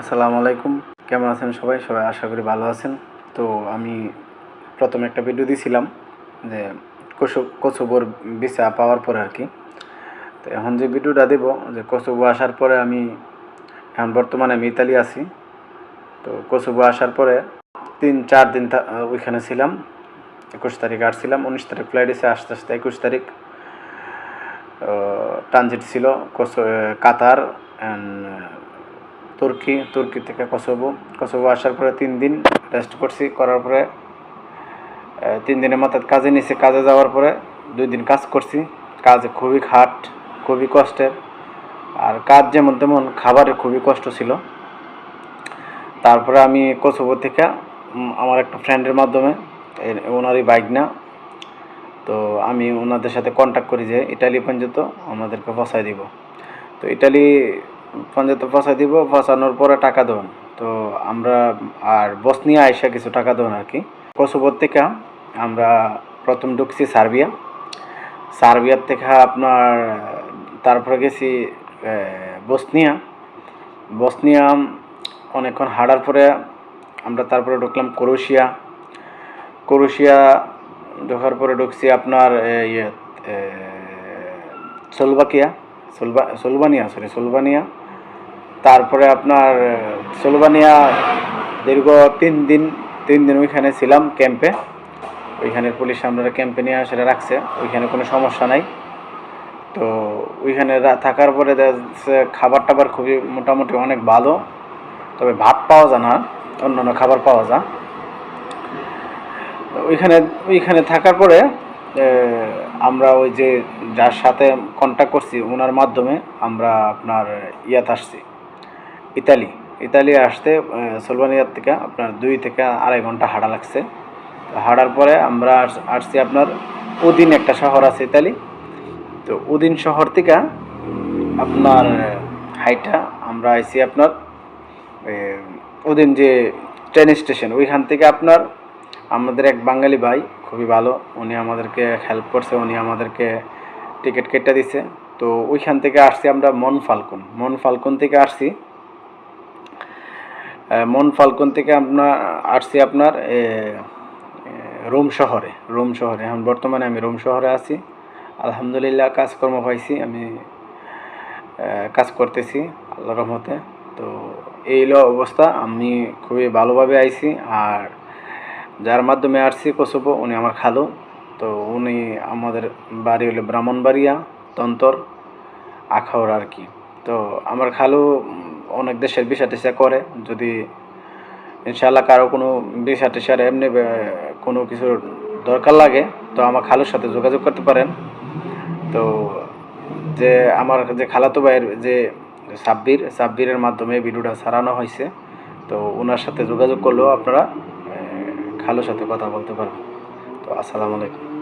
আসসালামু আলাইকুম। কেমন আছেন সবাই? সবাই আশা করি ভালো আছেন। তো আমি প্রথমে একটা ভিডিও দিয়েছিলাম যে কসু কসুবোর ভিসা পাওয়ার পরে আর কি। তো এখন যে ভিডিওটা দেব, যে কসুবো আসার পরে আমি এখন বর্তমানে আমি ইতালি আছি। তো কসুবো আসার পরে তিন, চার দিন ওইখানে ছিলাম, একুশ তারিখ আসছিলাম, উনিশ তারিখ ফ্লাইট এসে আস্তে আস্তে একুশ তারিখ ট্রানজিট ছিল কাতার অ্যান্ড তুর্কি তুর্কি থেকে কসোবো কসোবো আসার পরে তিন দিন রেস্ট করছি। করার পরে তিন দিনের মাথায় কাজে নিছি। কাজে যাওয়ার পরে দুই দিন কাজ করছি। কাজ খুবই খাট, খুবই কষ্টের। আর কাজ যেমন তেমন খাবারের খুবই কষ্ট ছিল। তারপরে আমি কসোবো থেকে আমার একটা ফ্রেন্ডের মাধ্যমে ওনারই বাইক না তো আমি ওনাদের সাথে কন্ট্যাক্ট করি যে, ইটালি পর্যন্ত আমাদেরকে ফসাই দিব। তো ইটালি পর্যন্ত ফসাই দিব, ফসানোর পরে টাকা দেবেন তো আমরা আর বসনিয়া আইসা কিছু টাকা দেবেন আর কি। কসোবোর থেকে আমরা প্রথম ঢুকছি সার্বিয়া। সার্বিয়ার থেকে আপনার, তারপরে গেছি বসনিয়া। বসনিয়া অনেকক্ষণ হাঁটার পরে আমরা তারপরে ঢুকলাম ক্রোশিয়া। ক্রোশিয়া ঢোকার পরে ঢুকছি আপনার ইয়ে সোলবাকিয়া সোলবা সোলবানিয়া সরি সোলবানিয়া তারপরে আপনার সোলবানিয়া দীর্ঘ তিন দিন তিন দিন ওইখানে ছিলাম ক্যাম্পে ওইখানের পুলিশ আমরা ক্যাম্পে নিয়ে সেটা রাখছে, ওইখানে কোনো সমস্যা নাই। তো ওইখানে থাকার পরে খাবার টাবার খুবই মোটামুটি অনেক ভালো, তবে ভাত পাওয়া যায় না, অন্যান্য খাবার পাওয়া যায়। ওইখানে ওইখানে থাকার পরে আমরা ওই যে যার সাথে কন্ট্যাক্ট করছি ওনার মাধ্যমে আমরা আপনার ইয়াত আসছি। ইতালি। ইতালি আসতে সোলভানিয়ার থেকে আপনার দুই থেকে আড়াই ঘণ্টা হাঁটা লাগছে। তো হাঁটার পরে আমরা আসছি আপনার উদিন একটা শহর আছে ইতালি। তো উদিন শহর থেকে আপনার হাইটা আমরা আইছি আপনার এ, ওদিন যে ট্রেন স্টেশন ওইখান থেকে আপনার আমাদের এক বাঙালি ভাই খুবই ভালো উনি আমাদেরকে হেল্প করছে উনি আমাদেরকে টিকিট কেটে দিছে। তো ওইখান থেকে আসছি আমরা মন ফাল্কন মন ফাল্কন থেকে আসছি মন ফাল্কন থেকে আপনার আসছি আপনার রোম শহরে রোম শহরে। এখন বর্তমানে আমি রোম শহরে আছি। আলহামদুলিল্লাহ কাজকর্ম পাইছি, আমি কাজ করতেছি আল্লাহ রহমতে। তো এই হলো অবস্থা, আমি খুবই ভালোভাবে আইছি। আর যার মাধ্যমে আসছি কসবো উনি আমার খালু। তো উনি আমাদের বাড়ি হলো ব্রাহ্মণবাড়িয়া, তন্তর, আখাউড় আর কি। তো আমার খালু অনেক দেশের বিষা টিসা করে। যদি ইনশাল্লাহ কারও কোনো বিষা টিসার এমনি কোনো কিছুর দরকার লাগে, তো আমার খালুর সাথে যোগাযোগ করতে পারেন। তো যে আমার যে খালাতো ভাইয়ের যে সাব্বির, সাব্বিরের মাধ্যমে ভিডিওটা সারানো হয়েছে, তো ওনার সাথে যোগাযোগ করলেও আপনারা খালুর সাথে কথা বলতে পারবেন। তো আসসালামু আলাইকুম।